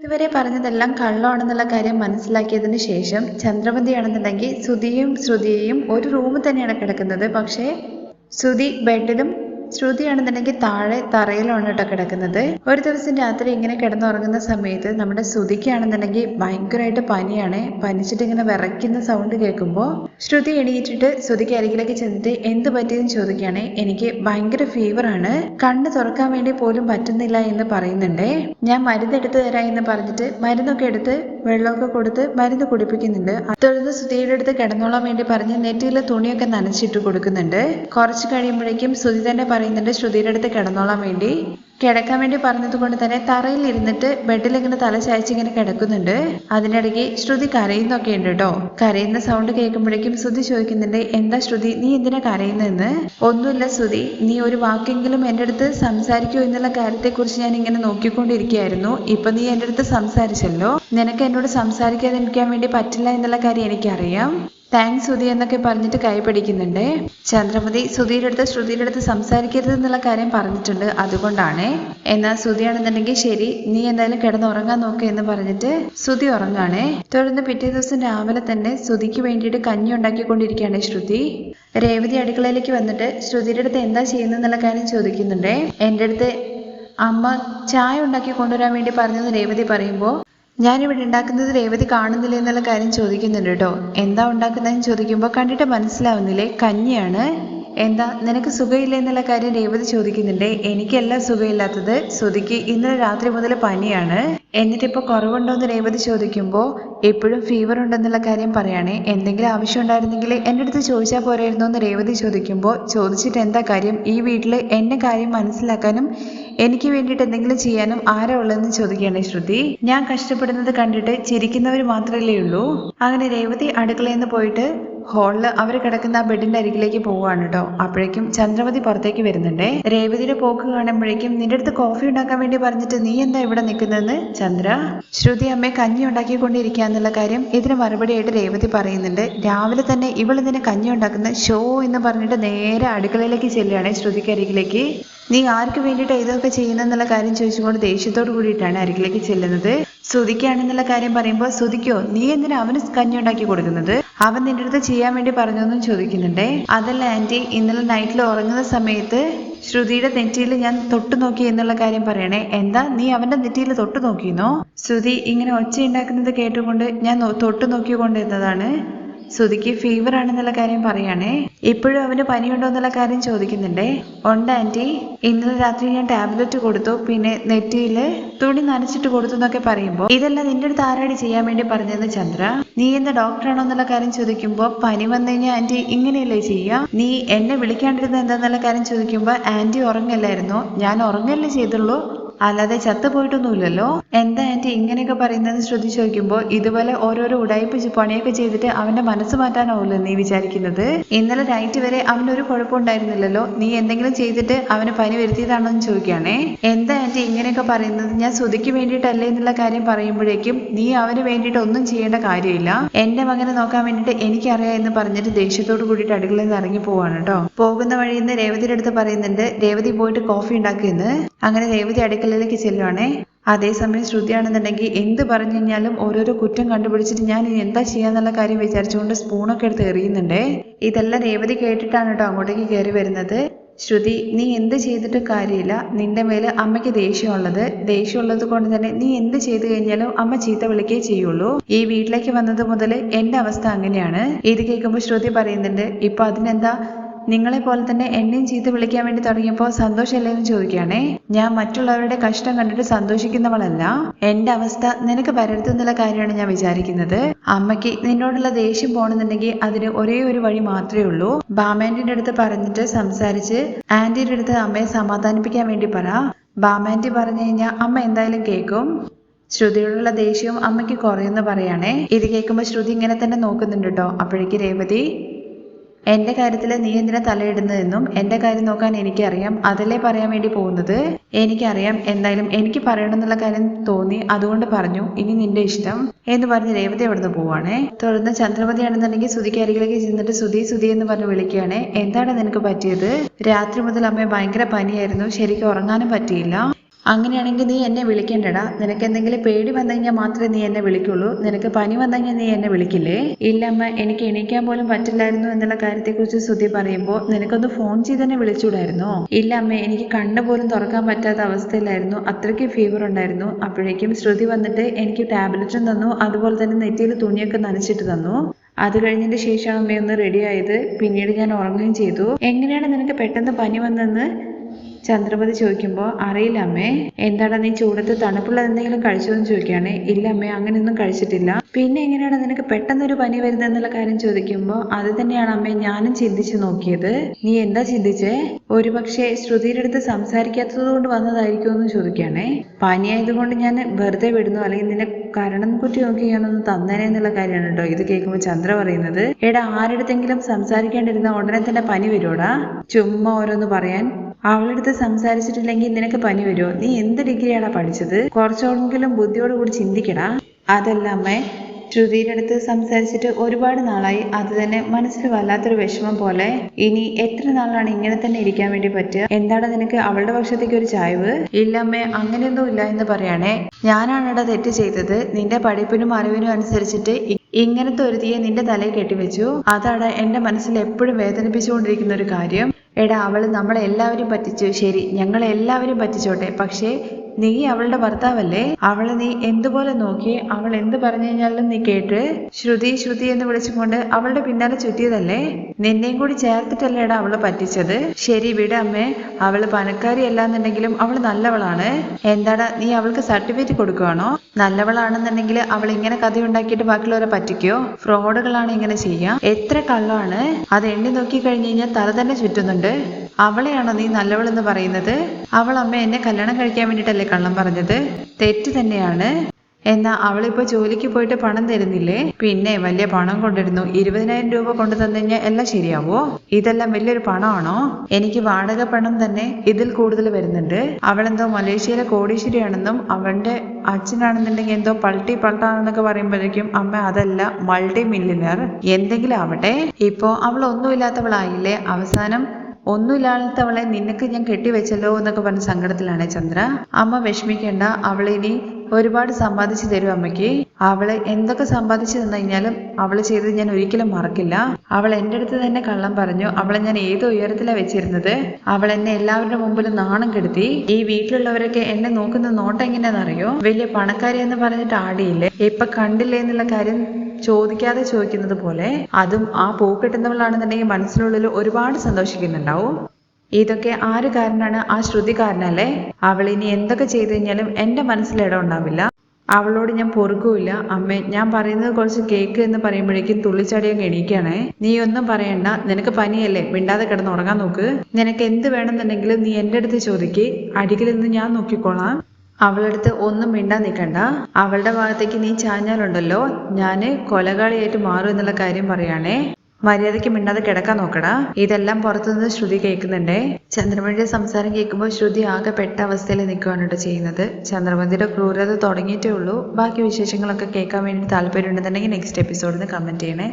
ഇതുവരെ പറഞ്ഞതെല്ലാം കള്ളമാണെന്നുള്ള കാര്യം മനസ്സിലാക്കിയതിന് ശേഷം ചന്ദ്രവതിയാണെന്നുണ്ടെങ്കിൽ ശ്രുതിയും ശ്രുതിയെയും ഒരു റൂമിൽ തന്നെയാണ് കിടക്കുന്നത്. പക്ഷേ ശ്രുതി ബെഡിലും ശ്രുതിയാണെന്നുണ്ടെങ്കിൽ താഴെ തറയിലാണ് കേട്ടോ കിടക്കുന്നത്. ഒരു ദിവസം രാത്രി ഇങ്ങനെ കിടന്നുറങ്ങുന്ന സമയത്ത് നമ്മുടെ ശ്രുതിക്കാണെന്നുണ്ടെങ്കിൽ ഭയങ്കരമായിട്ട് പനിയാണ്. പനിച്ചിട്ട് ഇങ്ങനെ വിറയ്ക്കുന്ന സൗണ്ട് കേൾക്കുമ്പോൾ ശ്രുതി എണീറ്റിട്ട് ശ്രുതിക്ക് അരികിലേക്ക് ചെന്നിട്ട് എന്ത് പറ്റിയെന്ന് ചോദിക്കുകയാണ് എനിക്ക് ഭയങ്കര ഫീവറാണ് കണ്ണ് തുറക്കാൻ വേണ്ടി പോലും പറ്റുന്നില്ല എന്ന് പറയുന്നുണ്ട്. ഞാൻ മരുന്ന് എടുത്തു തരാം എന്ന് പറഞ്ഞിട്ട് മരുന്നൊക്കെ എടുത്ത് വെള്ളമൊക്കെ കൊടുത്ത് മരുന്ന് കുടിപ്പിക്കുന്നുണ്ട്. തുടർന്ന് ശ്രുതിയുടെ അടുത്ത് കിടന്നോളാൻ വേണ്ടി പറഞ്ഞ് നെറ്റിയിലെ തുണിയൊക്കെ നനച്ചിട്ട് കൊടുക്കുന്നുണ്ട്. കുറച്ച് കഴിയുമ്പോഴേക്കും ശ്രുതി തന്നെ പറയുന്നുണ്ട് ശ്രുതിയുടെ അടുത്ത് കിടന്നോളാൻ വേണ്ടി. കിടക്കാൻ വേണ്ടി പറഞ്ഞത് കൊണ്ട് തന്നെ തറയിൽ ഇരുന്നിട്ട് ബെഡിൽ ഇങ്ങനെ തല ചായച്ച് ഇങ്ങനെ കിടക്കുന്നുണ്ട്. അതിനിടയ്ക്ക് ശ്രുതി കരയുന്നൊക്കെ ഉണ്ട് കേട്ടോ. കരയുന്ന സൗണ്ട് കേൾക്കുമ്പോഴേക്കും ശ്രുതി ചോദിക്കുന്നുണ്ട് എന്താ ശ്രുതി നീ എന്തിനാ കരയുന്നതെന്ന്? ഒന്നുമില്ല ശ്രുതി നീ ഒരു വാക്കെങ്കിലും എന്റെ അടുത്ത് സംസാരിക്കൂ എന്നുള്ള കാര്യത്തെക്കുറിച്ച് ഞാൻ ഇങ്ങനെ നോക്കിക്കൊണ്ടിരിക്കുകയായിരുന്നു. ഇപ്പൊ നീ എന്റെ അടുത്ത് സംസാരിച്ചല്ലോ. നിനക്ക് എന്നോട് സംസാരിക്കാതിരിക്കാൻ വേണ്ടി പറ്റില്ല എന്നുള്ള കാര്യം എനിക്കറിയാം. താങ്ക്സ് സുധി എന്നൊക്കെ പറഞ്ഞിട്ട് കൈ പിടിക്കുന്നുണ്ട്. ചന്ദ്രമതി സുധിയുടെ അടുത്ത് ശ്രുതിയുടെ അടുത്ത് സംസാരിക്കരുത് എന്നുള്ള കാര്യം പറഞ്ഞിട്ടുണ്ട്. അതുകൊണ്ടാണ്. എന്നാൽ സുധിയാണെന്നുണ്ടെങ്കിൽ ശരി നീ എന്തായാലും കിടന്ന് ഉറങ്ങാൻ നോക്കുക എന്ന് പറഞ്ഞിട്ട് സുധി ഉറങ്ങാണ്. തുടർന്ന് പിറ്റേ ദിവസം രാവിലെ തന്നെ സുധിക്ക് വേണ്ടിയിട്ട് കഞ്ഞി ഉണ്ടാക്കിക്കൊണ്ടിരിക്കുകയാണ് ശ്രുതി. രേവതി അടുക്കളയിലേക്ക് വന്നിട്ട് ശ്രുതിയുടെ അടുത്ത് എന്താ ചെയ്യുന്നതെന്നുള്ള കാര്യം ചോദിക്കുന്നുണ്ട്. എന്റെ അടുത്ത് അമ്മ ചായ ഉണ്ടാക്കി കൊണ്ടുവരാൻ വേണ്ടി പറഞ്ഞെന്ന് രേവതി പറയുമ്പോൾ ഞാനിവിടെ ഉണ്ടാക്കുന്നത് രേവതി കാണുന്നില്ല എന്നുള്ള കാര്യം ചോദിക്കുന്നുണ്ട് കേട്ടോ. എന്താ ഉണ്ടാക്കുന്നതെന്ന് ചോദിക്കുമ്പോൾ കണ്ടിട്ട് മനസ്സിലാവുന്നില്ലേ? കഞ്ഞിയാണ്. എന്താ നിനക്ക് സുഖമില്ല എന്നുള്ള കാര്യം രേവതി ചോദിക്കുന്നുണ്ട്. എനിക്കല്ല സുഖമില്ലാത്തത്. ശ്രുതിക്ക് ഇന്നലെ രാത്രി മുതൽ പനിയാണ്. എന്നിട്ടിപ്പോൾ കുറവുണ്ടോ എന്ന് രേവതി ചോദിക്കുമ്പോൾ എപ്പോഴും ഫീവർ ഉണ്ടെന്നുള്ള കാര്യം പറയുകയാണെ എന്തെങ്കിലും ആവശ്യം ഉണ്ടായിരുന്നെങ്കിൽ എന്റെ അടുത്ത് ചോദിച്ചാൽ പോരായിരുന്നോ? എന്ന് രേവതി ചോദിക്കുമ്പോൾ ചോദിച്ചിട്ട് എന്താ കാര്യം? ഈ വീട്ടിൽ എന്നെ കാര്യം മനസ്സിലാക്കാനും എനിക്ക് വേണ്ടിയിട്ട് എന്തെങ്കിലും ചെയ്യാനും ആരാ ഉള്ളതെന്ന് ചോദിക്കുകയാണ് ശ്രുതി. ഞാൻ കഷ്ടപ്പെടുന്നത് കണ്ടിട്ട് ചിരിക്കുന്നവർ മാത്രമല്ലേ ഉള്ളൂ. അങ്ങനെ രേവതി അടുക്കളയിൽ നിന്ന് പോയിട്ട് ഹാളിൽ അവർ കിടക്കുന്ന ആ ബെഡിന്റെ അരികിലേക്ക് പോവുകയാണ് കേട്ടോ അപ്പോഴേക്കും ചന്ദ്രവതി പുറത്തേക്ക് വരുന്നുണ്ടേ. രേവതിയുടെ പോക്ക് കാണുമ്പോഴേക്കും നിന്റെ അടുത്ത് കോഫി ഉണ്ടാക്കാൻ വേണ്ടി പറഞ്ഞിട്ട് നീ എന്താ ഇവിടെ നിൽക്കുന്നതെന്ന്? ചന്ദ്ര. ശ്രുതി അമ്മയെ കഞ്ഞി ഉണ്ടാക്കിക്കൊണ്ടിരിക്കുക എന്നുള്ള കാര്യം ഇതിന് മറുപടിയായിട്ട് രേവതി പറയുന്നുണ്ട്. രാവിലെ തന്നെ ഇവൾ ഇതിന് കഞ്ഞി ഉണ്ടാക്കുന്ന ഷോ എന്ന് പറഞ്ഞിട്ട് നേരെ അടുക്കളയിലേക്ക് ചെല്ലുകയാണ് ശ്രുതിക്ക് അരികിലേക്ക്. നീ ആർക്ക് വേണ്ടിയിട്ട് ഇതൊക്കെ ചെയ്യുന്നെന്നുള്ള കാര്യം ചോദിച്ചുകൊണ്ട് ദേഷ്യത്തോട് കൂടിയിട്ടാണ് അരികിലേക്ക് ചെല്ലുന്നത്. ശ്രുതിക്കാണെന്നുള്ള കാര്യം പറയുമ്പോൾ ശ്രുതിക്കോ നീ എന്തിനാ അവന് കഞ്ഞി ഉണ്ടാക്കി കൊടുക്കുന്നത്? അവൻ നിന്റെ അടുത്ത് ചെയ്യാൻ വേണ്ടി പറഞ്ഞൊന്നും ചോദിക്കുന്നുണ്ടേ. അതല്ല ആന്റി ഇന്നലെ നൈറ്റിൽ ഉറങ്ങുന്ന സമയത്ത് ശ്രുതിയുടെ നെറ്റിയിൽ ഞാൻ തൊട്ടു നോക്കി എന്നുള്ള കാര്യം പറയണേ. എന്താ നീ അവന്റെ നെറ്റിയിൽ തൊട്ടു നോക്കിയെന്നോ ശ്രുതി ഇങ്ങനെ ഒച്ച ഉണ്ടാക്കുന്നത് കേട്ടുകൊണ്ട് ഞാൻ തൊട്ടു നോക്കിക്കൊണ്ടിരുന്നതാണ്. ശ്രുതിക്ക് ഫീവർ ആണെന്നുള്ള കാര്യം പറയാണേ. ഇപ്പോഴും അവന് പനിയുണ്ടോ എന്നുള്ള കാര്യം ചോദിക്കുന്നുണ്ടേ. ഉണ്ട് ആന്റി. ഇന്നലെ രാത്രി ഞാൻ ടാബ്ലറ്റ് കൊടുത്തു പിന്നെ നെറ്റിയിൽ തുണി നനച്ചിട്ട് കൊടുത്തു എന്നൊക്കെ പറയുമ്പോൾ ഇതെല്ലാം നിന്റെ അടുത്ത് ആരാടി ചെയ്യാൻ വേണ്ടി പറഞ്ഞത് ചന്ദ്ര? നീ എന്താ ഡോക്ടറാണോ എന്നുള്ള കാര്യം ചോദിക്കുമ്പോൾ പനി വന്നു കഴിഞ്ഞാൽ ആന്റി ഇങ്ങനെയല്ലേ ചെയ്യാ? നീ എന്നെ വിളിക്കാണ്ടിരുന്ന എന്താന്നുള്ള കാര്യം ചോദിക്കുമ്പോൾ ആന്റി ഉറങ്ങല്ലായിരുന്നു. ഞാൻ ഉറങ്ങല്ലേ ചെയ്തുള്ളൂ. അല്ലാതെ ചത്തുപോയിട്ടൊന്നുമില്ലല്ലോ? എന്താ ആന്റി ഇങ്ങനെയൊക്കെ പറയുന്നത്? ശ്രദ്ധിച്ചു നോക്കുമ്പോൾ ഇതുപോലെ ഓരോരോ ഉടായ്പ പണിയൊക്കെ ചെയ്തിട്ട് അവന്റെ മനസ്സ് മാറ്റാനാവുമല്ലോ നീ വിചാരിക്കുന്നത്? ഇന്നലെ നൈറ്റ് വരെ അവനൊരു കുഴപ്പമുണ്ടായിരുന്നില്ലല്ലോ. നീ എന്തെങ്കിലും ചെയ്തിട്ട് അവന് പനി വരുത്തിയതാണോ എന്ന് ചോദിക്കുകയാണേ. എന്താ ആന്റി ഇങ്ങനെയൊക്കെ പറയുന്നത്? ഞാൻ സ്തുതിക്ക് വേണ്ടിയിട്ടല്ലേ എന്നുള്ള കാര്യം പറയുമ്പോഴേക്കും നീ അവന് വേണ്ടിയിട്ട് ഒന്നും ചെയ്യേണ്ട കാര്യമില്ല. എന്റെ മകനെ നോക്കാൻ വേണ്ടിയിട്ട് എനിക്കറിയാം എന്ന് പറഞ്ഞിട്ട് ദേഷ്യത്തോട് കൂടിയിട്ട് അടുക്കളയിൽ നിന്ന് ഇറങ്ങി പോവാണ് കേട്ടോ. പോകുന്ന വഴിയിൽ നിന്ന് രേവതിയുടെ അടുത്ത് പറയുന്നുണ്ട് രേവതി പോയിട്ട് കോഫി ഉണ്ടാക്കിയെന്ന് അങ്ങനെ രേവതി അടുക്കളയിലേക്ക് ചെല്ലുവാണേ അതേസമയം ശ്രുതിയാണെന്നുണ്ടെങ്കിൽ എന്ത് പറഞ്ഞു കഴിഞ്ഞാലും ഓരോരോ കുറ്റം കണ്ടുപിടിച്ചിട്ട് ഞാൻ എന്താ ചെയ്യാന്നുള്ള കാര്യം വിചാരിച്ചുകൊണ്ട് സ്പൂണൊക്കെ എടുത്ത് എറിയുന്നുണ്ട്. ഇതെല്ലാം രേവതി കേട്ടിട്ടാണ് കേട്ടോ അങ്ങോട്ടേക്ക് കയറി വരുന്നത്. ശ്രുതി നീ എന്ത് ചെയ്തിട്ടും കാര്യമില്ല. നിന്റെ മേലെ അമ്മയ്ക്ക് ദേഷ്യമുള്ളത്. ദേഷ്യമുള്ളത് കൊണ്ട് തന്നെ നീ എന്ത് ചെയ്തു കഴിഞ്ഞാലും അമ്മ ചീത്ത വിളിക്കേ ചെയ്യുള്ളൂ. ഈ വീട്ടിലേക്ക് വന്നത് മുതൽ എന്റെ അവസ്ഥ അങ്ങനെയാണ്. ഇത് കേൾക്കുമ്പോൾ ശ്രുതി പറയുന്നുണ്ട് ഇപ്പൊ അതിനെന്താ നിങ്ങളെ പോലെ തന്നെ എന്നെയും ചീത്ത വിളിക്കാൻ വേണ്ടി തുടങ്ങിയപ്പോൾ സന്തോഷമല്ലേ എന്ന് ചോദിക്കുകയാണേ. ഞാൻ മറ്റുള്ളവരുടെ കഷ്ടം കണ്ടിട്ട് സന്തോഷിക്കുന്നവളല്ല. എന്റെ അവസ്ഥ നിനക്ക് പരത്തുന്നുള്ള കാര്യമാണ് ഞാൻ വിചാരിക്കുന്നത്. അമ്മയ്ക്ക് നിന്നോടുള്ള ദേഷ്യം പോണെന്നുണ്ടെങ്കിൽ അതിന് ഒരേ ഒരു വഴി മാത്രമേ ഉള്ളൂ. ബാമാൻറിന്റെ അടുത്ത് പറഞ്ഞിട്ട് സംസാരിച്ച് ആന്റിയുടെ അടുത്ത് അമ്മയെ സമാധാനിപ്പിക്കാൻ വേണ്ടി പറ. ബാമാന്റി പറഞ്ഞു കഴിഞ്ഞാൽ അമ്മ എന്തായാലും കേൾക്കും. ശ്രുതിയോടുള്ള ദേഷ്യവും അമ്മയ്ക്ക് കുറയുമെന്ന് പറയാണേ. ഇത് കേൾക്കുമ്പോൾ ശ്രുതി ഇങ്ങനെ തന്നെ നോക്കുന്നുണ്ട് കേട്ടോ. അപ്പോഴേക്ക് രേവതി എന്റെ കാര്യത്തിൽ നീ എന്തിനാ തലയിടുന്നതെന്നും എന്റെ കാര്യം നോക്കാൻ എനിക്കറിയാം. അതല്ലേ പറയാൻ വേണ്ടി പോകുന്നത്? എനിക്കറിയാം. എന്തായാലും എനിക്ക് പറയണമെന്നുള്ള കാര്യം തോന്നി. അതുകൊണ്ട് പറഞ്ഞു ഇനി നിന്റെ ഇഷ്ടം എന്ന് പറഞ്ഞ് രേവതി അവിടുന്ന് പോവാണേ. തുടർന്ന് ചന്ദ്രമതിയാണെന്നുണ്ടെങ്കിൽ സുധിക്ക് അരികിലേക്ക് ചെന്നിട്ട് സുധി സുധി എന്ന് പറഞ്ഞ് വിളിക്കുകയാണേ. എന്താണ് നിനക്ക് പറ്റിയത്? രാത്രി മുതൽ അമ്മയെ ഭയങ്കര പനിയായിരുന്നു. ശരിക്കും ഉറങ്ങാനും പറ്റിയില്ല. അങ്ങനെയാണെങ്കിൽ നീ എന്നെ വിളിക്കേണ്ടടാ. നിനക്ക് എന്തെങ്കിലും പേടി വന്നു കഴിഞ്ഞാൽ മാത്രമേ നീ എന്നെ വിളിക്കുള്ളൂ. നിനക്ക് പനി വന്നു കഴിഞ്ഞാൽ നീ എന്നെ വിളിക്കില്ലേ? ഇല്ലമ്മ എനിക്ക് എണീക്കാൻ പോലും പറ്റില്ലായിരുന്നു എന്നുള്ള കാര്യത്തെക്കുറിച്ച് ശ്രുതി പറയുമ്പോൾ നിനക്കൊന്ന് ഫോൺ ചെയ്ത് തന്നെ വിളിച്ചൂടായിരുന്നോ? ഇല്ല അമ്മ എനിക്ക് കണ്ണു പോലും തുറക്കാൻ പറ്റാത്ത അവസ്ഥയിലായിരുന്നു. അത്രയ്ക്ക് ഫീവർ ഉണ്ടായിരുന്നു. അപ്പോഴേക്കും ശ്രുതി വന്നിട്ട് എനിക്ക് ടാബ്ലറ്റും തന്നു. അതുപോലെ തന്നെ നെറ്റിയിൽ തുണിയൊക്കെ നനച്ചിട്ട് തന്നു. അത് കഴിഞ്ഞതിന് ശേഷമാണ് അമ്മയൊന്ന് റെഡി ആയത്. പിന്നീട് ഞാൻ ഉറങ്ങുകയും ചെയ്തു. എങ്ങനെയാണ് നിനക്ക് പെട്ടെന്ന് പനി വന്നതെന്ന് ചന്ദ്രപതി ചോദിക്കുമ്പോൾ അറിയില്ല അമ്മേ എന്താടാ നീ ചൂടത്ത് തണുപ്പുള്ളത് എന്തെങ്കിലും കഴിച്ചോ? എന്ന് ചോദിക്കുകയാണ് ഇല്ല അമ്മേ അങ്ങനെയൊന്നും കഴിച്ചിട്ടില്ല. പിന്നെ എങ്ങനെയാണ് നിനക്ക് പെട്ടെന്നൊരു പനി വരുന്നതെന്നുള്ള കാര്യം ചോദിക്കുമ്പോൾ അത് തന്നെയാണ് അമ്മേ ഞാനും ചിന്തിച്ചു നോക്കിയത്. നീ എന്താ ചിന്തിച്ചേ? ഒരുപക്ഷെ ശ്രുതിയുടെ അടുത്ത് സംസാരിക്കാത്തത് കൊണ്ട് വന്നതായിരിക്കും എന്ന് ചോദിക്കുകയാണേ. പനിയായതുകൊണ്ട് ഞാൻ വെറുതെ വിടുന്നു. അല്ലെങ്കിൽ നിന്നെ കരണം കുറ്റി നോക്കി ഞാനൊന്ന് തന്നേനെ എന്നുള്ള കാര്യമാണ് കേട്ടോ ഇത് കേൾക്കുമ്പോൾ ചന്ദ്ര പറയുന്നത്. എടാ ആരുടെ സംസാരിക്കേണ്ടിരുന്ന ഉടനെ തന്നെ പനി വരുമോടാ ചുമ്മാ ഓരോന്ന് പറയാൻ അവളുടെ അടുത്ത് സംസാരിച്ചിട്ടില്ലെങ്കിൽ നിനക്ക് പനി വരുമോ നീ എന്ത് ഡിഗ്രിയാടാ പഠിച്ചത്? കുറച്ചോടെങ്കിലും ബുദ്ധിയോടുകൂടി ചിന്തിക്കടാ. അതല്ല അമ്മേ ശ്രുതിയുടെ അടുത്ത് സംസാരിച്ചിട്ട് ഒരുപാട് നാളായി. അത് തന്നെ മനസ്സിൽ വല്ലാത്തൊരു വിഷമം പോലെ. ഇനി എത്ര നാളാണ് ഇങ്ങനെ തന്നെ ഇരിക്കാൻ വേണ്ടി പറ്റുക? എന്താണ് നിനക്ക് അവളുടെ പക്ഷത്തേക്ക് ഒരു ചായവ്? ഇല്ലമ്മേ അങ്ങനെയൊന്നും ഇല്ല എന്ന് പറയാണേ. ഞാനാണെടാ തെറ്റ് ചെയ്തത്. നിന്റെ പഠിപ്പിനും അറിവിനും അനുസരിച്ചിട്ട് ഇങ്ങനത്തെ ഒരുതിയെ നിന്റെ തലയിൽ കെട്ടിവെച്ചു. അതാണ് എന്റെ മനസ്സിൽ എപ്പോഴും വേദനിപ്പിച്ചുകൊണ്ടിരിക്കുന്ന ഒരു കാര്യം. എടാ അവൾ നമ്മളെല്ലാവരും പറ്റിച്ചു. ശരി ഞങ്ങളെല്ലാവരും പറ്റിച്ചോട്ടെ. പക്ഷേ നീ അവളുടെ ഭർത്താവല്ലേ? അവളെ നീ എന്തുപോലെ നോക്കി? അവൾ എന്ത് പറഞ്ഞു കഴിഞ്ഞാലും നീ കേട്ട്? ശ്രുതി ശ്രുതി എന്ന് വിളിച്ചുകൊണ്ട് അവളുടെ പിന്നാലെ ചുറ്റിയതല്ലേ? നിന്നെയും കൂടി ചേർത്തിട്ടല്ലേടാ അവൾ പറ്റിച്ചത്? ശരി വിട അമ്മേ. അവൾ പണക്കാരി അല്ലാന്നുണ്ടെങ്കിലും അവൾ നല്ലവളാണ്. എന്താടാ നീ അവൾക്ക് സർട്ടിഫിക്കറ്റ് കൊടുക്കുവാണോ? നല്ലവളാണെന്നുണ്ടെങ്കിൽ അവൾ ഇങ്ങനെ കഥയുണ്ടാക്കിയിട്ട് ബാക്കിയുള്ളവരെ പറ്റിക്കോ? ഫ്രോഡുകളാണ് ഇങ്ങനെ ചെയ്യാം. എത്ര കള്ളമാണ് അത് എണ്ണി നോക്കി കഴിഞ്ഞു കഴിഞ്ഞാൽ തല തന്നെ ചുറ്റുന്നുണ്ട്. അവളെയാണോ നീ നല്ലവളെന്ന് പറയുന്നത്? അവൾ അമ്മ എന്നെ കല്യാണം കഴിക്കാൻ വേണ്ടിയിട്ടല്ലേ കള്ളം പറഞ്ഞത്? തെറ്റ് തന്നെയാണ്. എന്നാ അവളിപ്പോ ജോലിക്ക് പോയിട്ട് പണം തരുന്നില്ലേ? പിന്നെ വലിയ പണം കൊണ്ടിരുന്നു ഇരുപതിനായിരം രൂപ കൊണ്ടു തന്നു കഴിഞ്ഞാൽ എല്ലാം ശരിയാവോ? ഇതെല്ലാം വലിയൊരു പണമാണോ? എനിക്ക് വാടക പണം തന്നെ ഇതിൽ കൂടുതൽ വരുന്നുണ്ട്. അവളെന്തോ മലേഷ്യയിലെ കോടീശ്വരിയാണെന്നും അവന്റെ അച്ഛനാണെന്നുണ്ടെങ്കിൽ എന്തോ പൾട്ടി പൾട്ടാണെന്നൊക്കെ പറയുമ്പോഴേക്കും അമ്മ അതല്ല മൾട്ടി മില്യനർ എന്തെങ്കിലും ആവട്ടെ. ഇപ്പോ അവൾ ഒന്നുമില്ലാത്തവളായില്ലേ? അവസാനം ഒന്നുമില്ലാത്തവളെ നിനക്ക് ഞാൻ കെട്ടിവെച്ചല്ലോ എന്നൊക്കെ പറഞ്ഞ സങ്കടത്തിലാണ് ചന്ദ്ര. അമ്മ വിഷമിക്കേണ്ട അവളിനി ഒരുപാട് സമ്പാദിച്ചു തരും അമ്മയ്ക്ക്. അവൾ എന്തൊക്കെ സമ്പാദിച്ചു തന്നു കഴിഞ്ഞാലും അവൾ ചെയ്തത് ഞാൻ ഒരിക്കലും മറക്കില്ല. അവൾ എന്റെ അടുത്ത് തന്നെ കള്ളം പറഞ്ഞു അവളെ ഞാൻ ഏത് ഉയരത്തിലാണ് വെച്ചിരുന്നത്? അവൾ എന്നെ എല്ലാവരുടെ മുമ്പിൽ നാണം കെടുത്തി. ഈ വീട്ടിലുള്ളവരൊക്കെ എന്നെ നോക്കുന്ന നോട്ടം എങ്ങനെയാണെന്നറിയോ? വലിയ പണക്കാരി എന്ന് പറഞ്ഞിട്ട് ആടിയില്ലേ? ഇപ്പൊ കണ്ടില്ലേ എന്നുള്ള കാര്യം ചോദിക്കാതെ ചോദിക്കുന്നത് പോലെ അതും ആ പൂ കിട്ടുന്നവളാണെന്നുണ്ടെങ്കിൽ മനസ്സിനുള്ളിൽ ഒരുപാട് സന്തോഷിക്കുന്നുണ്ടാവും. ഇതൊക്കെ ആര് കാരനാണ് ആ ശ്രുതി കാരനല്ലേ അവൾ ഇനി എന്തൊക്കെ ചെയ്തു കഴിഞ്ഞാലും എന്റെ മനസ്സിൽ ഇടം ഉണ്ടാവില്ല. അവളോട് ഞാൻ പൊറുക്കൂല അമ്മേ ഞാൻ പറയുന്നത് കുറച്ച് കേക്ക് എന്ന് പറയുമ്പോഴേക്കും തുള്ളിച്ചാടിയും എണീക്കുകയാണേ. നീ ഒന്നും പറയണ്ട. നിനക്ക് പനിയല്ലേ? മിണ്ടാതെ കിടന്ന് ഉറങ്ങാൻ നോക്ക്. നിനക്ക് എന്ത് വേണമെന്നുണ്ടെങ്കിലും നീ എന്റെ അടുത്ത് ചോദിക്ക്. അടിയിൽ നിന്ന് ഞാൻ നോക്കിക്കോളാം. അവളടുത്ത് ഒന്നും മിണ്ടാൻ നിൽക്കണ്ട. അവളുടെ ഭാഗത്തേക്ക് നീ ചാഞ്ഞാലുണ്ടല്ലോ. ഞാൻ കൊലകാളിയായിട്ട് മാറും എന്നുള്ള കാര്യം പറയാണേ. മര്യാദയ്ക്ക് മിണ്ടാതെ കിടക്കാൻ നോക്കടാ. ഇതെല്ലാം പുറത്തുനിന്ന് ശ്രുതി കേൾക്കുന്നുണ്ടേ. ചന്ദ്രമതിയുടെ സംസാരം കേൾക്കുമ്പോൾ ശ്രുതി ആകെ പെട്ട അവസ്ഥയിൽ നിൽക്കുകയാണ് കേട്ടോ ചെയ്യുന്നത്. ചന്ദ്രമതിയുടെ ക്രൂരത തുടങ്ങിയിട്ടേ ഉള്ളൂ. ബാക്കി വിശേഷങ്ങളൊക്കെ കേൾക്കാൻ വേണ്ടി താല്പര്യം ഉണ്ടെന്നുണ്ടെങ്കിൽ നെക്സ്റ്റ് എപ്പിസോഡിൽ കമന്റ് ചെയ്യണേ.